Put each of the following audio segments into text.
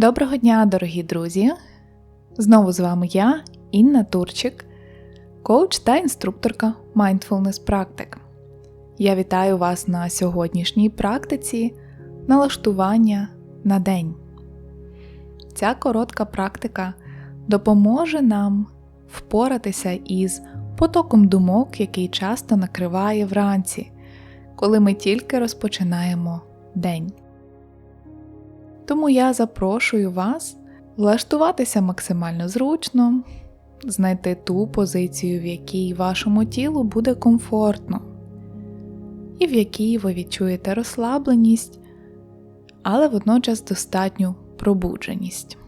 Доброго дня, дорогі друзі! Знову з вами я, Інна Турчик, коуч та інструкторка Mindfulness практик. Я вітаю вас на сьогоднішній практиці налаштування на день. Ця коротка практика допоможе нам впоратися із потоком думок, який часто накриває вранці, коли ми тільки розпочинаємо день. Тому я запрошую вас влаштуватися максимально зручно, знайти ту позицію, в якій вашому тілу буде комфортно, і в якій ви відчуєте розслабленість, але водночас достатню пробудженість.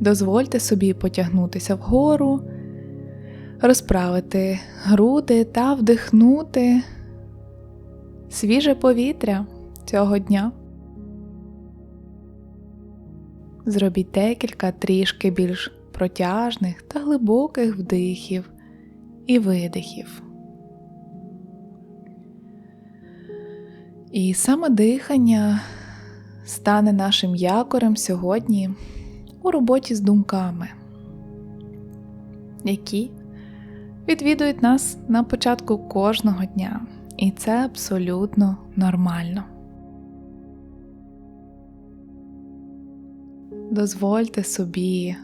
Дозвольте собі потягнутися вгору, розправити груди та вдихнути свіже повітря цього дня. Зробіть декілька трішки більш протяжних та глибоких вдихів і видихів. І саме дихання стане нашим якорем сьогодні у роботі з думками, які відвідують нас на початку кожного дня, і це абсолютно нормально. Дозвольте собі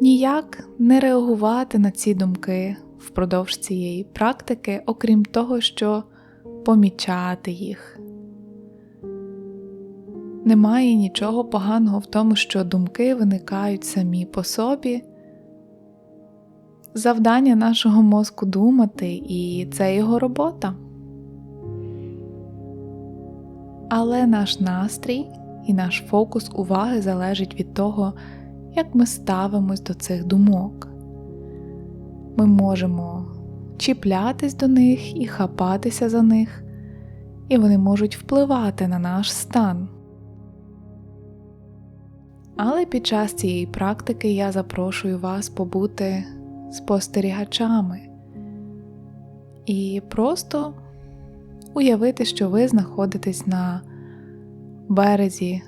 ніяк не реагувати на ці думки впродовж цієї практики, окрім того, що помічати їх. Немає нічого поганого в тому, що думки виникають самі по собі. Завдання нашого мозку думати, і це його робота. Але наш настрій і наш фокус уваги залежить від того, як ми ставимось до цих думок. Ми можемо чіплятись до них і хапатися за них, і вони можуть впливати на наш стан. Але під час цієї практики я запрошую вас побути спостерігачами і просто уявити, що ви знаходитесь на березі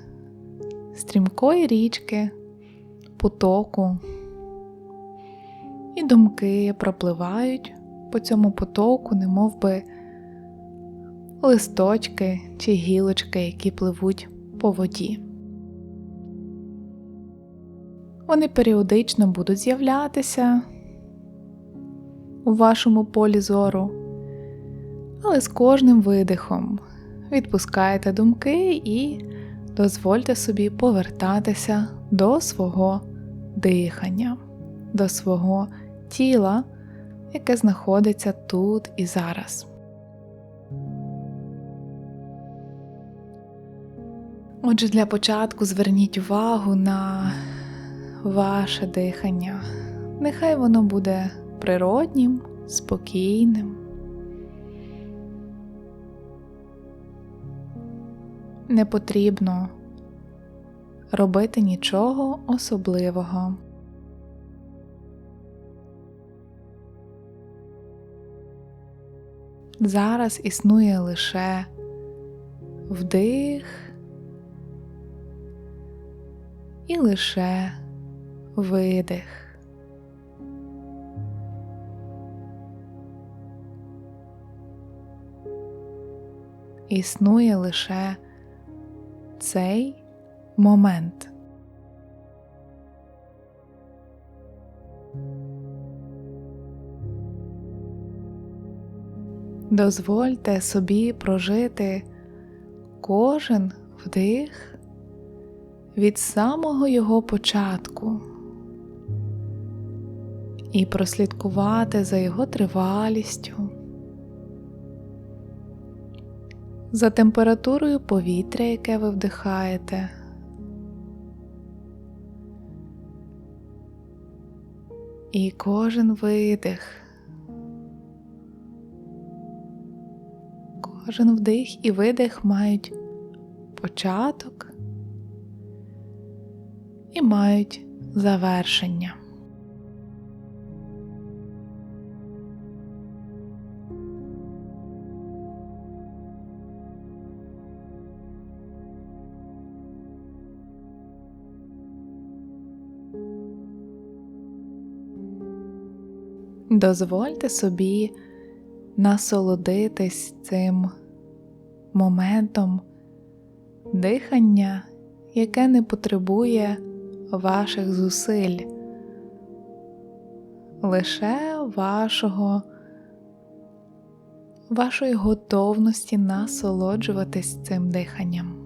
стрімкої річки, потоку, і думки пропливають по цьому потоку, немов би листочки чи гілочки, які пливуть по воді. Вони періодично будуть з'являтися у вашому полі зору, але з кожним видихом відпускаєте думки і дозвольте собі повертатися до свого дихання, до свого тіла, яке знаходиться тут і зараз. Отже, для початку зверніть увагу на ваше дихання. Нехай воно буде природнім, спокійним. Не потрібно робити нічого особливого. Зараз існує лише вдих і лише видих. Існує лише цей момент. Дозвольте собі прожити кожен вдих від самого його початку і прослідкувати за його тривалістю. За температурою повітря, яке ви вдихаєте. І кожен видих, кожен вдих і видих мають початок і мають завершення. Дозвольте собі насолодитись цим моментом дихання, яке не потребує ваших зусиль, лише вашого, вашої готовності насолоджуватись цим диханням.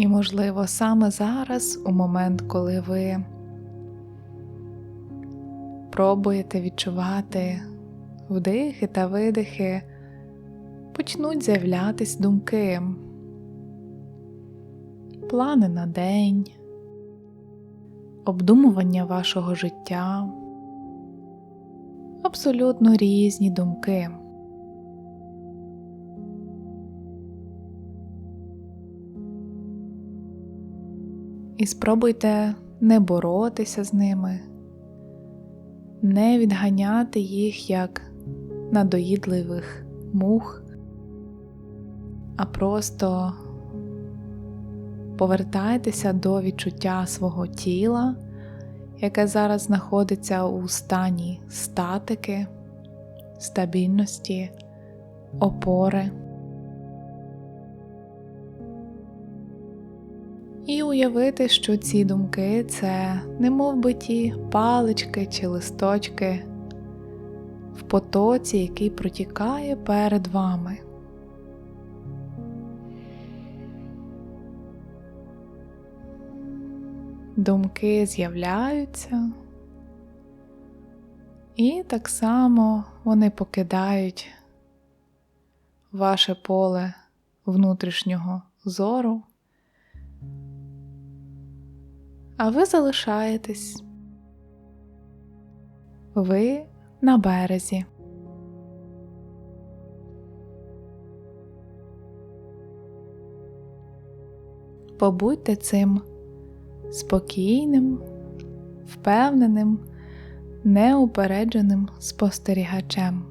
І, можливо, саме зараз, у момент, коли ви пробуєте відчувати вдихи та видихи, почнуть з'являтись думки, плани на день, обдумування вашого життя, абсолютно різні думки. І спробуйте не боротися з ними, не відганяти їх як надоїдливих мух, а просто повертайтеся до відчуття свого тіла, яке зараз знаходиться у стані статики, стабільності, опори. Уявити, що ці думки це немов би ті палички чи листочки в потоці, який протікає перед вами. Думки з'являються, і так само вони покидають ваше поле внутрішнього зору. А ви залишаєтесь. Ви на березі. Побудьте цим спокійним, впевненим, неупередженим спостерігачем.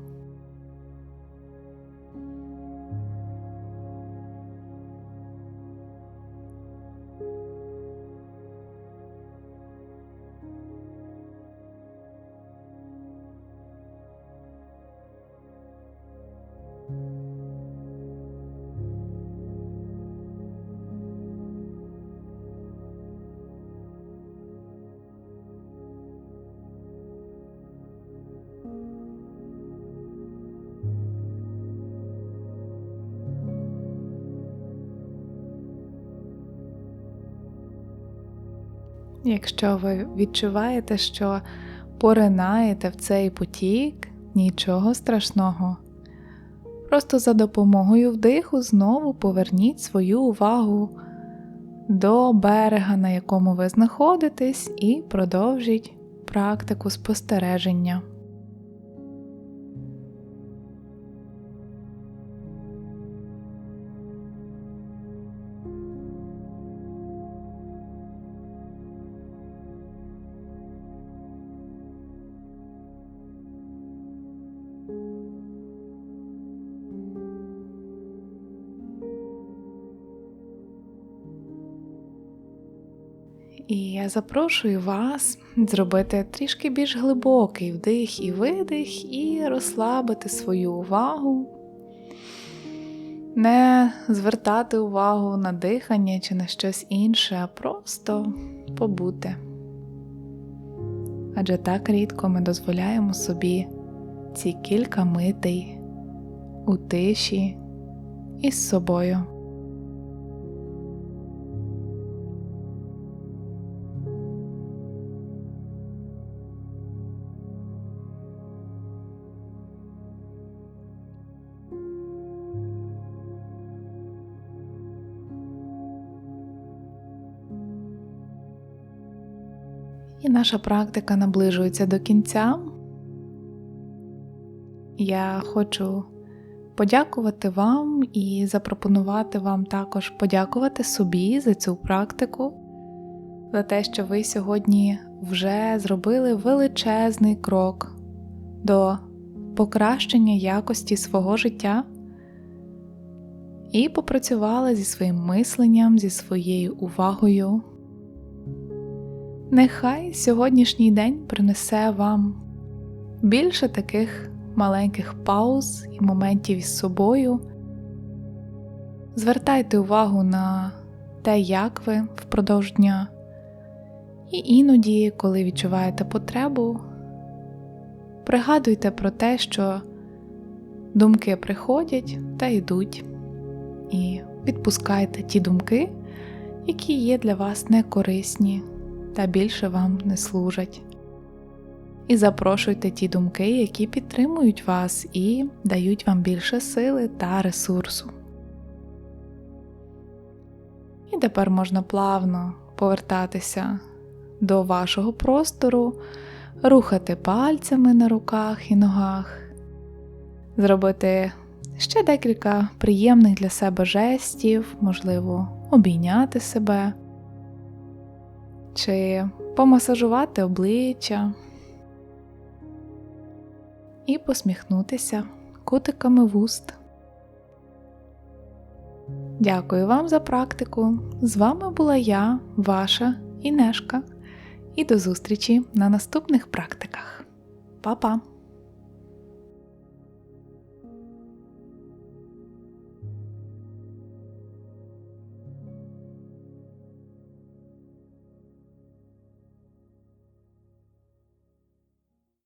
Якщо ви відчуваєте, що поринаєте в цей потік, нічого страшного. Просто за допомогою вдиху знову поверніть свою увагу до берега, на якому ви знаходитесь, і продовжіть практику спостереження. І я запрошую вас зробити трішки більш глибокий вдих і видих, і розслабити свою увагу, не звертати увагу на дихання чи на щось інше, а просто побути. Адже так рідко ми дозволяємо собі ці кілька митей у тиші із собою. Наша практика наближується до кінця. Я хочу подякувати вам і запропонувати вам також подякувати собі за цю практику, за те, що ви сьогодні вже зробили величезний крок до покращення якості свого життя і попрацювали зі своїм мисленням, зі своєю увагою. Нехай сьогоднішній день принесе вам більше таких маленьких пауз і моментів із собою. Звертайте увагу на те, як ви впродовж дня, і іноді, коли відчуваєте потребу, пригадуйте про те, що думки приходять та йдуть, і відпускайте ті думки, які є для вас некорисні та більше вам не служать. І запрошуйте ті думки, які підтримують вас і дають вам більше сили та ресурсу. І тепер можна плавно повертатися до вашого простору, рухати пальцями на руках і ногах, зробити ще декілька приємних для себе жестів, можливо, обійняти себе чи помасажувати обличчя і посміхнутися кутиками вуст. Дякую вам за практику. З вами була я, ваша Інешка, і до зустрічі на наступних практиках. Па-па!